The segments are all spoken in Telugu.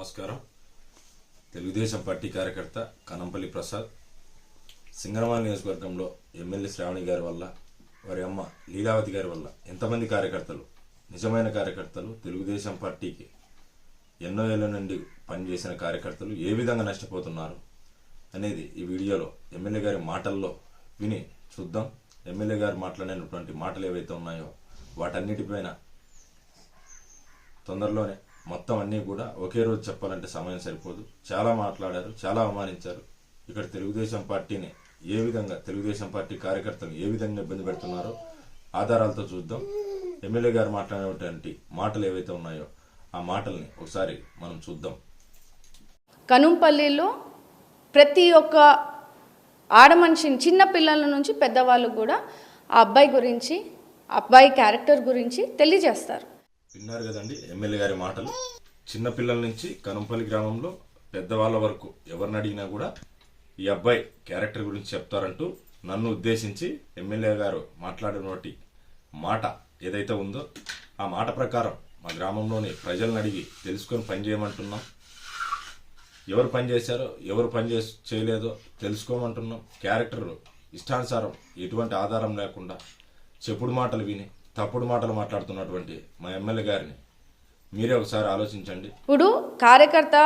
నమస్కారం. తెలుగుదేశం పార్టీ కార్యకర్త కనంపల్లి ప్రసాద్ సింగరమాల నియోజకవర్గంలో ఎమ్మెల్యే శ్రావణి గారి వల్ల వారి అమ్మ లీలావతి గారి వల్ల ఎంతమంది కార్యకర్తలు నిజమైన కార్యకర్తలు తెలుగుదేశం పార్టీకి ఎన్నో ఏళ్ళ నుండి పనిచేసిన కార్యకర్తలు ఏ విధంగా నష్టపోతున్నారు అనేది ఈ వీడియోలో ఎమ్మెల్యే గారి మాటల్లో విని చూద్దాం. ఎమ్మెల్యే గారు మాట్లాడినటువంటి మాటలు ఏవైతే ఉన్నాయో వాటన్నిటిపైన తొందరలోనే మొత్తం అన్నీ కూడా ఒకే రోజు చెప్పాలంటే సమయం సరిపోదు. చాలా మాట్లాడారు చాలా అవమానించారు. ఇక్కడ తెలుగుదేశం పార్టీని ఏ విధంగా తెలుగుదేశం పార్టీ కార్యకర్తలు ఏ విధంగా ఇబ్బంది పెడుతున్నారో ఆధారాలతో చూద్దాం. ఎమ్మెల్యే గారు మాట్లాడినటువంటి మాటలు ఏవైతే ఉన్నాయో ఆ మాటల్ని ఒకసారి మనం చూద్దాం. కనుంపల్లిలో ప్రతి ఒక్క ఆడ మనిషిని చిన్న పిల్లల నుంచి పెద్దవాళ్ళు కూడా ఆ అబ్బాయి గురించి అబ్బాయి క్యారెక్టర్ గురించి తెలియజేస్తారు. విన్నారు కదండి ఎమ్మెల్యే గారి మాటలు. చిన్నపిల్లల నుంచి కనుంపల్లి గ్రామంలో పెద్దవాళ్ళ వరకు ఎవరిని అడిగినా కూడా ఈ అబ్బాయి క్యారెక్టర్ గురించి చెప్తారంటూ నన్ను ఉద్దేశించి ఎమ్మెల్యే గారు మాట్లాడినటువంటి మాట ఏదైతే ఉందో ఆ మాట ప్రకారం మా గ్రామంలోని ప్రజలను అడిగి తెలుసుకొని పని చేయమంటున్నాం. ఎవరు పని చేశారో ఎవరు పని చేస్ చేయలేదో తెలుసుకోమంటున్నాం. క్యారెక్టర్ ఇష్టానుసారం ఎటువంటి ఆధారం లేకుండా చెప్పుడు మాటలు విని తప్పుడు మాటలు మాట్లాడుతున్నటువంటి మా ఎమ్మెల్యే గారిని మీరే ఒకసారి ఆలోచించండి. ఇప్పుడు కార్యకర్త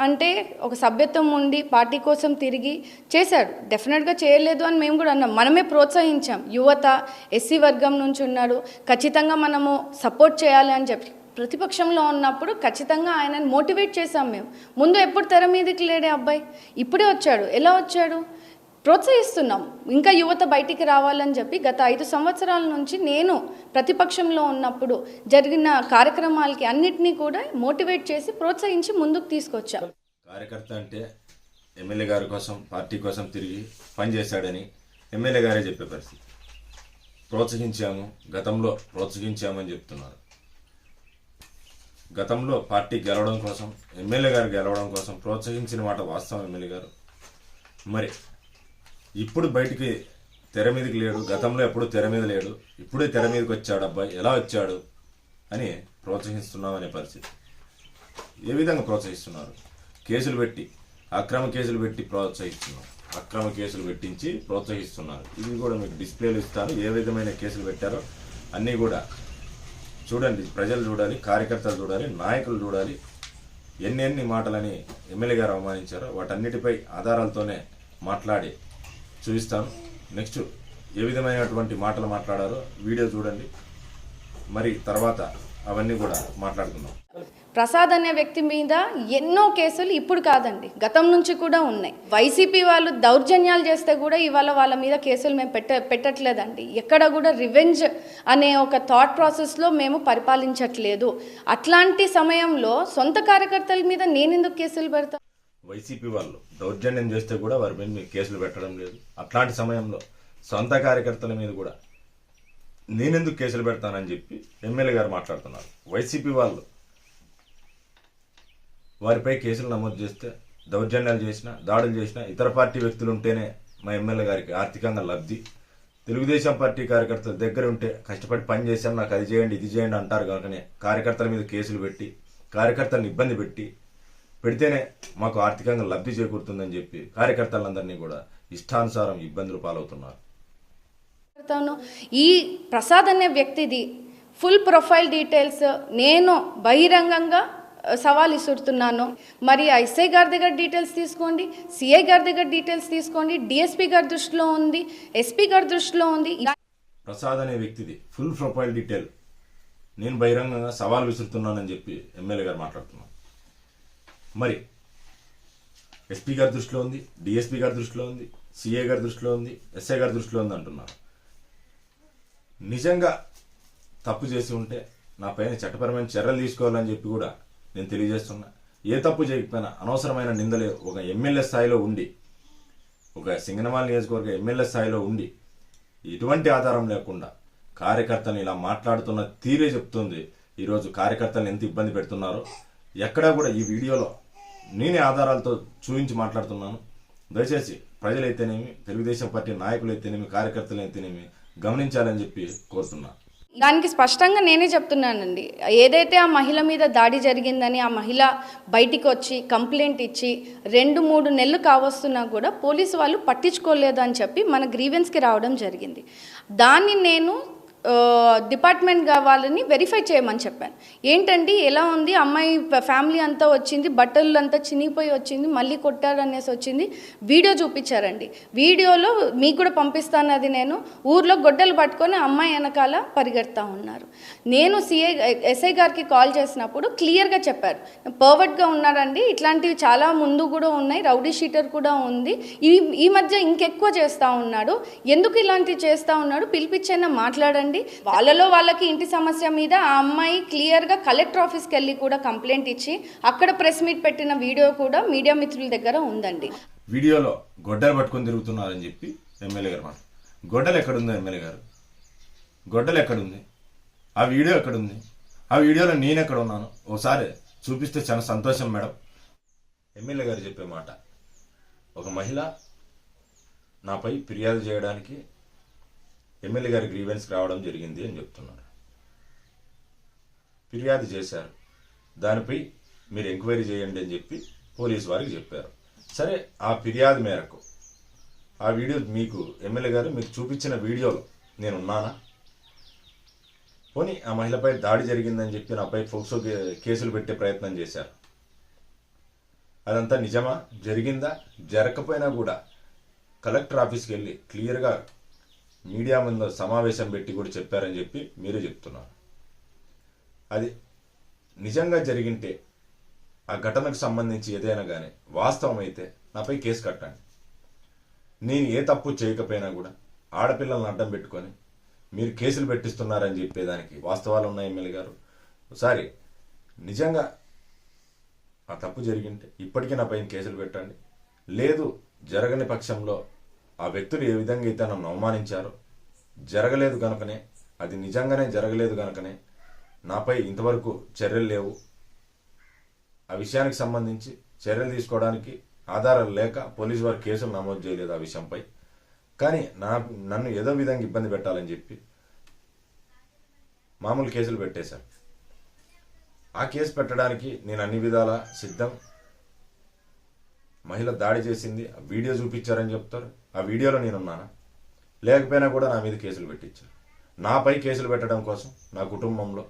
అంటే ఒక సభ్యత్వం ఉండి పార్టీ కోసం తిరిగి చేశాడు. డెఫినెట్గా చేయలేదు అని మేము కూడా అన్నాం. మనమే ప్రోత్సహించాం. యువత ఎస్సీ వర్గం నుంచి ఉన్నాడు ఖచ్చితంగా మనము సపోర్ట్ చేయాలి అని చెప్పి. ప్రతిపక్షంలో ఉన్నప్పుడు ఖచ్చితంగా ఆయనని మోటివేట్ చేశాం మేము. ముందు ఎప్పుడు తెర మీదకి లేడే అబ్బాయి? ఇప్పుడే వచ్చాడు. ఎలా వచ్చాడు? ప్రోత్సహిస్తున్నాం. ఇంకా యువత బయటికి రావాలని చెప్పి గత ఐదు సంవత్సరాల నుంచి నేను ప్రతిపక్షంలో ఉన్నప్పుడు జరిగిన కార్యక్రమాలకి అన్నిటినీ కూడా మోటివేట్ చేసి ప్రోత్సహించి ముందుకు తీసుకొచ్చా. కార్యకర్త అంటే ఎమ్మెల్యే గారి కోసం పార్టీ కోసం తిరిగి పనిచేశాడని ఎమ్మెల్యే గారే చెప్పే పరిస్థితి. ప్రోత్సహించాము గతంలో ప్రోత్సహించామని చెప్తున్నారు. గతంలో పార్టీ గెలవడం కోసం ఎమ్మెల్యే గారు గెలవడం కోసం ప్రోత్సహించిన మాట వాస్తవం ఎమ్మెల్యే గారు. మరి ఇప్పుడు బయటికి తెర మీదకి లేడు. గతంలో ఎప్పుడు తెర మీద లేడు. ఇప్పుడే తెర మీదకి వచ్చాడు. అబ్బాయి ఎలా వచ్చాడు అని ప్రోత్సహిస్తున్నాం అనే పరిస్థితి. ఏ విధంగా ప్రోత్సహిస్తున్నారు? కేసులు పెట్టి అక్రమ కేసులు పెట్టి ప్రోత్సహిస్తున్నాం అక్రమ కేసులు పెట్టించి ప్రోత్సహిస్తున్నారు. ఇవి కూడా మీకు డిస్ప్లేలు ఇస్తాను. ఏ విధమైన కేసులు పెట్టారో అన్నీ కూడా చూడండి. ప్రజలు చూడాలి కార్యకర్తలు చూడాలి నాయకులు చూడాలి. ఎన్ని ఎన్ని మాటలని ఎమ్మెల్యే గారు అవమానించారో వాటన్నిటిపై ఆధారాలతోనే మాట్లాడి చూపిస్తాను నెక్స్ట్ ఏ విధమైనటువంటి మాటలు మాట్లాడారో వీడియో చూడండి. మరి తర్వాత అవన్నీ కూడా మాట్లాడుకుందాం. ప్రసాద్ అనే వ్యక్తి మీద ఎన్నో కేసులు ఇప్పుడు కాదండి. గతం నుంచి కూడా ఉన్నాయి. వైసీపీ వాళ్ళు దౌర్జన్యాలు చేస్తే కూడా ఇవాళ వాళ్ళ మీద కేసులు మేము పెట్ట పెట్టట్లేదండి. ఎక్కడ కూడా రివెంజ్ అనే ఒక థాట్ ప్రాసెస్లో మేము పరిపాలించట్లేదు. అట్లాంటి సమయంలో సొంత కార్యకర్తల మీద నేనెందుకు కేసులు పెడతాను వైసీపీ వాళ్ళు దౌర్జన్యం చేస్తే కూడా వారి మీద మీకు కేసులు పెట్టడం లేదు. అట్లాంటి సమయంలో సొంత కార్యకర్తల మీద కూడా నేనెందుకు కేసులు పెడతానని చెప్పి ఎమ్మెల్యే గారు మాట్లాడుతున్నారు. వైసీపీ వాళ్ళు వారిపై కేసులు నమోదు చేస్తే దౌర్జన్యాలు చేసిన దాడులు చేసిన ఇతర పార్టీ వ్యక్తులు ఉంటేనే మా ఎమ్మెల్యే గారికి ఆర్థికంగా లబ్ధి. తెలుగుదేశం పార్టీ కార్యకర్తల దగ్గర ఉంటే కష్టపడి పని చేశాను నాకు అది చేయండి ఇది చేయండి అంటారు కనుకనే కార్యకర్తల మీద కేసులు పెట్టి కార్యకర్తలను ఇబ్బంది పెట్టి పెడితేనే మాకు ఆర్థికంగా లబ్ధి చేకూరుతుందని చెప్పి కార్యకర్తలందరినీ కూడా ఇష్టానుసారం ఇబ్బందులు పాలవుతున్నారు. ఈ ప్రసాద్ అనే వ్యక్తిది ఫుల్ ప్రొఫైల్ డీటెయిల్స్ నేను బహిరంగంగా సవాల్ ఇసురుతున్నాను మరి ఆ ఎస్ఐ గారి దగ్గర డీటెయిల్స్ తీసుకోండి సిఐ గారి దగ్గర డీటెయిల్స్ తీసుకోండి డిఎస్పీ గారి దృష్టిలో ఉంది ఎస్పీ గారి దృష్టిలో ఉంది. ప్రసాద్ అనే వ్యక్తిది ఫుల్ ప్రొఫైల్ డీటెయిల్. నేను బహిరంగంగా సవాల్ విసురుతున్నానని చెప్పి ఎమ్మెల్యే గారు మాట్లాడుతున్నాను మరి ఎస్పీ గారి దృష్టిలో ఉంది డిఎస్పీ గారి దృష్టిలో ఉంది సిఏ గారి దృష్టిలో ఉంది ఎస్ఐ గారి దృష్టిలో ఉంది అంటున్నారు. నిజంగా తప్పు చేసి ఉంటే నా పైన చట్టపరమైన చర్యలు తీసుకోవాలని చెప్పి కూడా నేను తెలియజేస్తున్నా. ఏ తప్పు చేయకపోయినా అనవసరమైన నిందలే ఒక ఎమ్మెల్యే స్థాయిలో ఉండి ఒక సింగనమాల నియోజకవర్గ ఎమ్మెల్యే స్థాయిలో ఉండి ఎటువంటి ఆధారం లేకుండా కార్యకర్తలు ఇలా మాట్లాడుతున్న తీరే చెప్తుంది. ఈరోజు కార్యకర్తలను ఎంత ఇబ్బంది పెడుతున్నారో ఎక్కడా కూడా ఈ వీడియోలో నేనే ఆధారాలతో చూపించి మాట్లాడుతున్నాను. దయచేసి ప్రజలైతేనేమి తెలుగుదేశం పార్టీ నాయకులైతేనేమి కార్యకర్తలైతేనేమి గమనించాలని చెప్పి కోరుతున్నా. దానికి స్పష్టంగా నేనే చెప్తున్నానండి. ఏదైతే ఆ మహిళ మీద దాడి జరిగిందని ఆ మహిళ బయటికి వచ్చి కంప్లైంట్ ఇచ్చి రెండు మూడు నెలలు కావస్తున్నా కూడా పోలీసు వాళ్ళు పట్టించుకోలేదు అని చెప్పి మన గ్రీవెన్స్కి రావడం జరిగింది. దాన్ని నేను డిపార్ట్మెంట్ వాళ్ళని వెరిఫై చేయమని చెప్పాను. ఏంటండి ఎలా ఉంది? అమ్మాయి ఫ్యామిలీ అంతా వచ్చింది బట్టలు అంతా చినిగిపోయి వచ్చింది మళ్ళీ కొట్టారు అనేసి వచ్చింది. వీడియో చూపించారండి. వీడియోలో మీకు కూడా పంపిస్తాను అది నేను. ఊర్లో గొడ్డలు పట్టుకొని అమ్మాయి వెనకాల పరిగెడతా ఉన్నారు. నేను సిఐ ఎస్ఐ గారికి కాల్ చేసినప్పుడు క్లియర్గా చెప్పారు. పర్వర్ట్గా ఉన్నాడండి. ఇట్లాంటివి చాలా ముందు కూడా ఉన్నాయి. రౌడీ షీటర్ కూడా ఉంది. ఈ ఈ మధ్య ఇంకెక్కువ చేస్తూ ఉన్నాడు. ఎందుకు ఇలాంటివి చేస్తూ ఉన్నాడు? పిలిపించైనా మాట్లాడండి. వాళ్ళలో వాళ్ళకి ఇంటి సమస్య మీద ఆ అమ్మాయి క్లియర్గా కలెక్టర్ ఆఫీస్కి వెళ్ళి కూడా కంప్లైంట్ ఇచ్చి అక్కడ ప్రెస్ మీట్ పెట్టిన వీడియో కూడా మీడియా మిత్రుల దగ్గర ఉందండి. వీడియోలో గొడ్డలు పట్టుకొని తిరుగుతున్నారని చెప్పి ఎమ్మెల్యే గారు మాట. గొడ్డలు ఎక్కడుంది ఎమ్మెల్యే గారు? గొడ్డలు ఎక్కడుంది? ఆ వీడియో ఎక్కడుంది? ఆ వీడియోలో నేను ఎక్కడ ఉన్నాను? ఒకసారి చూపిస్తే చాలా సంతోషం మేడం. ఎమ్మెల్యే గారు చెప్పే మాట. ఒక మహిళ నాపై ఫిర్యాదు చేయడానికి ఎమ్మెల్యే గారి గ్రీవెన్స్ రావడం జరిగింది అని చెప్తున్నారు. ఫిర్యాదు చేశారు. దానిపై మీరు ఎంక్వైరీ చేయండి అని చెప్పి పోలీసు వారికి చెప్పారు. సరే ఆ ఫిర్యాదు మేరకు ఆ వీడియో మీకు ఎమ్మెల్యే గారు మీకు చూపించిన వీడియోలో నేను ఉన్నానా పోనీ ఆ మహిళపై దాడి జరిగిందని చెప్పి నాపై ఫోక్సో కేసులు పెట్టే ప్రయత్నం చేశారు. అదంతా నిజమా? జరిగిందా? జరగకపోయినా కూడా కలెక్టర్ ఆఫీస్కి వెళ్ళి క్లియర్గా మీడియా ముందు సమావేశం పెట్టి కూడా చెప్పారని చెప్పి మీరే చెప్తున్నారు. అది నిజంగా జరిగింటే ఆ ఘటనకు సంబంధించి ఏదైనా కానీ వాస్తవం అయితే నాపై కేసు కట్టండి. నేను ఏ తప్పు చేయకపోయినా కూడా ఆడపిల్లలను అడ్డం పెట్టుకొని మీరు కేసులు పెట్టిస్తున్నారని చెప్పేదానికి వాస్తవాలు ఉన్నాయి ఎమ్మెల్యే గారు. ఒకసారి నిజంగా ఆ తప్పు జరిగింటే ఇప్పటికీ నా పైన కేసులు పెట్టండి. లేదు జరగని పక్షంలో ఆ వ్యక్తులు ఏ విధంగా అయితే నన్ను అవమానించారో జరగలేదు కనుకనే అది నిజంగానే జరగలేదు కనుకనే నాపై ఇంతవరకు చర్యలు లేవు. ఆ విషయానికి సంబంధించి చర్యలు తీసుకోవడానికి ఆధారాలు లేక పోలీసు వారు కేసులు నమోదు చేయలేదు ఆ విషయంపై. కానీ నా నన్ను ఏదో విధంగా ఇబ్బంది పెట్టాలని చెప్పి మామూలు కేసులు పెట్టేశారు. ఆ కేసు పెట్టడానికి నేను అన్ని విధాలా సిద్ధం. మహిళ దాడి చేసింది ఆ వీడియో చూపించారని చెప్తారు. ఆ వీడియోలో నేనున్నానా? లేకపోయినా కూడా నా మీద కేసులు పెట్టించారు నాపై కేసులు పెట్టడం కోసం నా కుటుంబంలో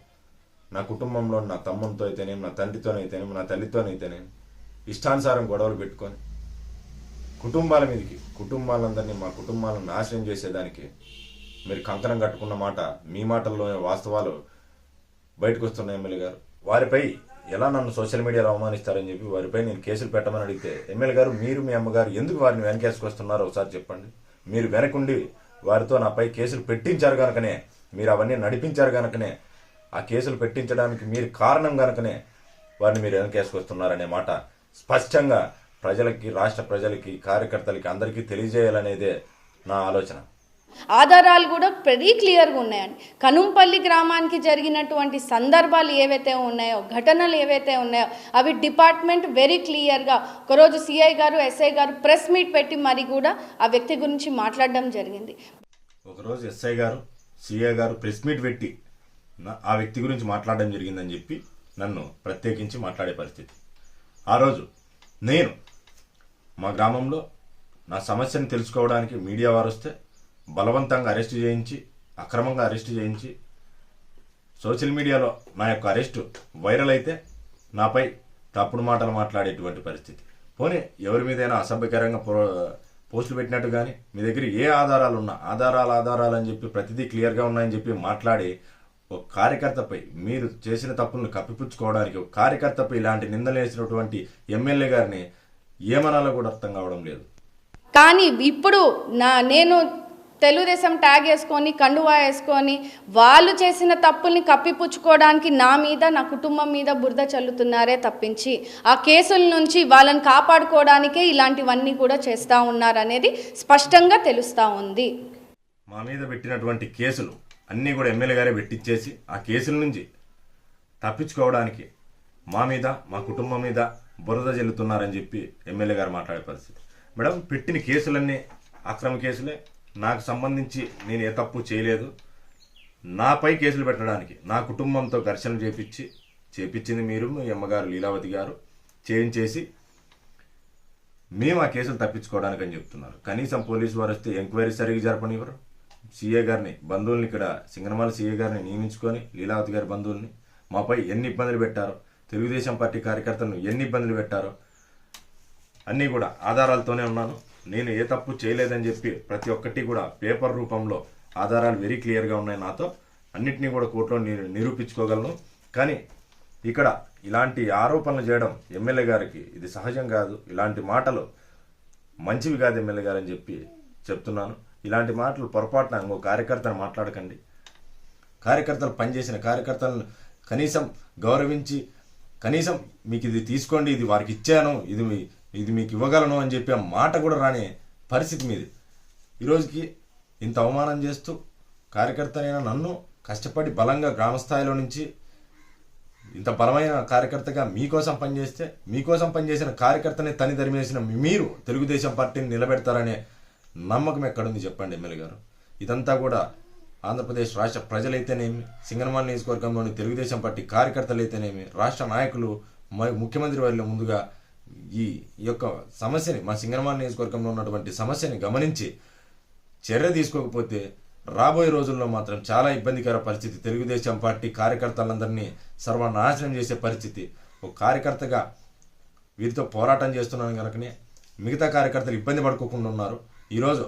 నా కుటుంబంలో నా తమ్మునితో అయితేనేమి నా తండ్రితోనైతేనేమి నా తల్లితోనైతేనేమి ఇష్టానుసారం గొడవలు పెట్టుకొని కుటుంబాల మీదకి కుటుంబాలందరినీ మా కుటుంబాలను నాశనం చేసేదానికి మీరు కంకణం కట్టుకున్న మాట మీ మాటల్లోనే వాస్తవాలు బయటకు వస్తున్న ఎమ్మెల్యే గారు. వారిపై ఎలా నన్ను సోషల్ మీడియాలో అవమానిస్తారని చెప్పి వారిపై నేను కేసులు పెట్టమని అడిగితే ఎమ్మెల్యే గారు మీరు మీ అమ్మగారు ఎందుకు వారిని వెనకేసుకొస్తున్నారు? ఒకసారి చెప్పండి. మీరు వెనకుండి వారితో నాపై కేసులు పెట్టించారు కనుకనే మీరు అవన్నీ నడిపించారు కనుకనే ఆ కేసులు పెట్టించడానికి మీరు కారణం కనుకనే వారిని మీరు వెనకేసుకొస్తున్నారనే మాట స్పష్టంగా ప్రజలకి రాష్ట్ర ప్రజలకి కార్యకర్తలకి అందరికీ తెలియజేయాలనేదే నా ఆలోచన. ఆధారాలు కూడా వెరీ క్లియర్గా ఉన్నాయండి. కనుంపల్లి గ్రామానికి జరిగినటువంటి సందర్భాలు ఏవైతే ఉన్నాయో ఘటనలు ఏవైతే ఉన్నాయో అవి డిపార్ట్మెంట్ వెరీ క్లియర్గా ఒకరోజు సిఐ గారు ఎస్ఐ గారు ప్రెస్ మీట్ పెట్టి మరి కూడా ఆ వ్యక్తి గురించి మాట్లాడడం జరిగింది. ఒకరోజు ఎస్ఐ గారు సిఐ గారు ప్రెస్ మీట్ పెట్టి ఆ వ్యక్తి గురించి మాట్లాడడం జరిగిందని చెప్పి నన్ను ప్రత్యేకించి మాట్లాడే పరిస్థితి. ఆ రోజు నేను మా గ్రామంలో నా సమస్యను తెలుసుకోవడానికి మీడియా వారు వస్తే బలవంతంగా అరెస్ట్ చేయించి అక్రమంగా అరెస్ట్ చేయించి సోషల్ మీడియాలో నా యొక్క అరెస్టు వైరల్ అయితే నాపై తప్పుడు మాటలు మాట్లాడేటువంటి పరిస్థితి. పోనీ ఎవరి మీదైనా అసభ్యకరంగా పో పోస్టులు పెట్టినట్టు కానీ మీ దగ్గర ఏ ఆధారాలు ఉన్నా ఆధారాలు ఆధారాలు అని చెప్పి ప్రతిదీ క్లియర్గా ఉన్నాయని చెప్పి మాట్లాడి ఒక కార్యకర్తపై మీరు చేసిన తప్పులను కప్పిపుచ్చుకోవడానికి ఒక కార్యకర్తపై ఇలాంటి నిందలు వేసినటువంటి ఎమ్మెల్యే గారిని ఏమనాలో కూడా అర్థం కావడం లేదు. కానీ ఇప్పుడు నా నేను తెలుగుదేశం ట్యాగ్ వేసుకొని కండువా వేసుకొని వాళ్ళు చేసిన తప్పుల్ని కప్పిపుచ్చుకోవడానికి నా మీద నా కుటుంబం మీద బురద చల్లుతున్నారే తప్పించి ఆ కేసుల నుంచి వాళ్ళని కాపాడుకోవడానికే ఇలాంటివన్నీ కూడా చేస్తూ ఉన్నారనేది స్పష్టంగా తెలుస్తూ ఉంది. మా మీద పెట్టినటువంటి కేసులు అన్నీ కూడా ఎమ్మెల్యే గారే పెట్టించేసి ఆ కేసుల నుంచి తప్పించుకోవడానికి మా మీద మా కుటుంబం మీద బురద జల్లుతున్నారని చెప్పి ఎమ్మెల్యే గారు మాట్లాడే పరిస్థితి. మేడం పెట్టిన కేసులన్నీ అక్రమ కేసులే నాకు సంబంధించి నేను ఏ తప్పు చేయలేదు. నాపై కేసులు పెట్టడానికి నా కుటుంబంతో ఘర్షణ చేపించి చేపించింది మీరు మీ అమ్మగారు లీలావతి గారు చేయించేసి మేము ఆ కేసులు తప్పించుకోవడానికి అని చెప్తున్నారు. కనీసం పోలీసు వారు వస్తే ఎంక్వైరీ సరిగ్గా జరపనివ్వరు సీఏ గారిని బంధువుల్ని ఇక్కడ సింగనమాల సీఏ గారిని నియమించుకొని లీలావతి గారి బంధువుల్ని మాపై ఎన్ని ఇబ్బందులు పెట్టారో తెలుగుదేశం పార్టీ కార్యకర్తలను ఎన్ని ఇబ్బందులు పెట్టారో అన్నీ కూడా ఆధారాలతోనే ఉన్నాను. నేను ఏ తప్పు చేయలేదని చెప్పి ప్రతి ఒక్కటి కూడా పేపర్ రూపంలో ఆధారాలు వెరీ క్లియర్గా ఉన్నాయి నాతో. అన్నిటినీ కూడా కోర్టులో నేను నిరూపించుకోగలను. కానీ ఇక్కడ ఇలాంటి ఆరోపణలు చేయడం ఎమ్మెల్యే గారికి ఇది సహజం కాదు. ఇలాంటి మాటలు మంచివి కాదు ఎమ్మెల్యే గారు అని చెప్పి చెప్తున్నాను. ఇలాంటి మాటలు పొరపాటున ఇంకో కార్యకర్తను మాట్లాడకండి. కార్యకర్తలు పనిచేసిన కార్యకర్తలను కనీసం గౌరవించి కనీసం మీకు ఇది తీసుకోండి ఇది వారికి ఇచ్చాను ఇది మీ ఇది మీకు ఇవ్వగలను అని చెప్పి ఆ మాట కూడా రాని పరిస్థితి మీది. ఈరోజుకి ఇంత అవమానం చేస్తూ కార్యకర్తనైన నన్ను కష్టపడి బలంగా గ్రామ స్థాయిలో నుంచి ఇంత బలమైన కార్యకర్తగా మీకోసం పనిచేస్తే మీకోసం పనిచేసిన కార్యకర్తని తని తరిమేసిన మీరు తెలుగుదేశం పార్టీని నిలబెడతారనే నమ్మకం ఎక్కడుంది చెప్పండి ఎమ్మెల్యే గారు. ఇదంతా కూడా ఆంధ్రప్రదేశ్ రాష్ట్ర ప్రజలైతేనేమి సింగనమాల నియోజకవర్గంలోని తెలుగుదేశం పార్టీ కార్యకర్తలు అయితేనేమి రాష్ట్ర నాయకులు మ- ముఖ్యమంత్రి వారిలో ముందుగా ఈ యొక్క సమస్యని మా సింగనమాల నియోజకవర్గంలో ఉన్నటువంటి సమస్యని గమనించి చర్య తీసుకోకపోతే రాబోయే రోజుల్లో మాత్రం చాలా ఇబ్బందికర పరిస్థితి. తెలుగుదేశం పార్టీ కార్యకర్తలందరినీ సర్వనాశనం చేసే పరిస్థితి. ఒక కార్యకర్తగా వీరితో పోరాటం చేస్తున్నాను కనుకనే మిగతా కార్యకర్తలు ఇబ్బంది పడుకోకుండా ఉన్నారు. ఈరోజు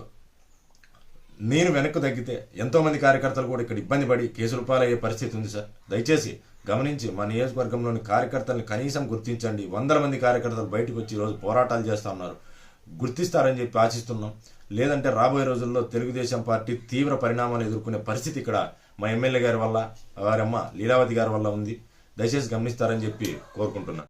నేను వెనక్కు తగ్గితే ఎంతో మంది కార్యకర్తలు కూడా ఇక్కడ ఇబ్బంది పడి కేసులు పాలయ్యే పరిస్థితి ఉంది సార్. దయచేసి గమనించి మా నియోజకవర్గంలోని కార్యకర్తలను కనీసం గుర్తించండి. వందల మంది కార్యకర్తలు బయటకు వచ్చి ఈరోజు పోరాటాలు చేస్తా ఉన్నారు. గుర్తిస్తారని చెప్పి ఆశిస్తున్నాం. లేదంటే రాబోయే రోజుల్లో తెలుగుదేశం పార్టీ తీవ్ర పరిణామాలు ఎదుర్కొనే పరిస్థితి ఇక్కడ మా ఎమ్మెల్యే గారి వల్ల వారమ్మ లీలావతి గారి వల్ల ఉంది. దయచేసి గమనిస్తారని చెప్పి కోరుకుంటున్నాను